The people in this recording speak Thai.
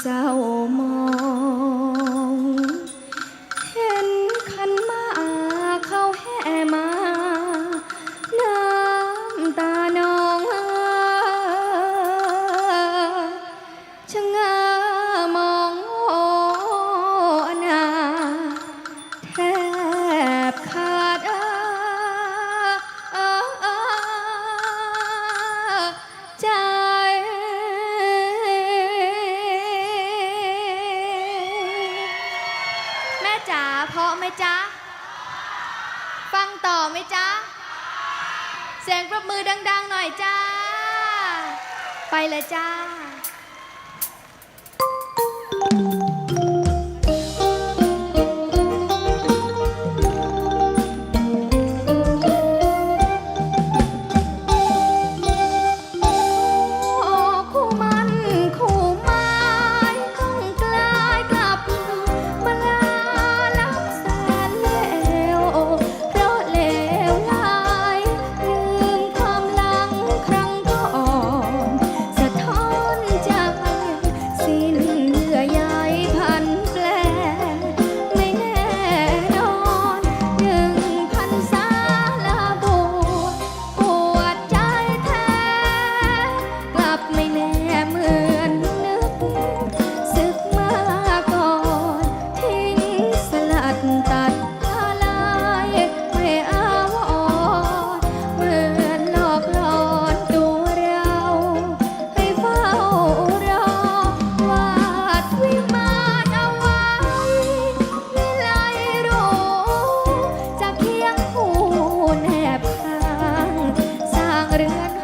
เศร้ามอง พาะไหมจ๊ะ ฟังต่อไหมจ๊ะ เสียงปรบมือดัง ๆ หน่อยจ้า ไปเลยจ้า เรือน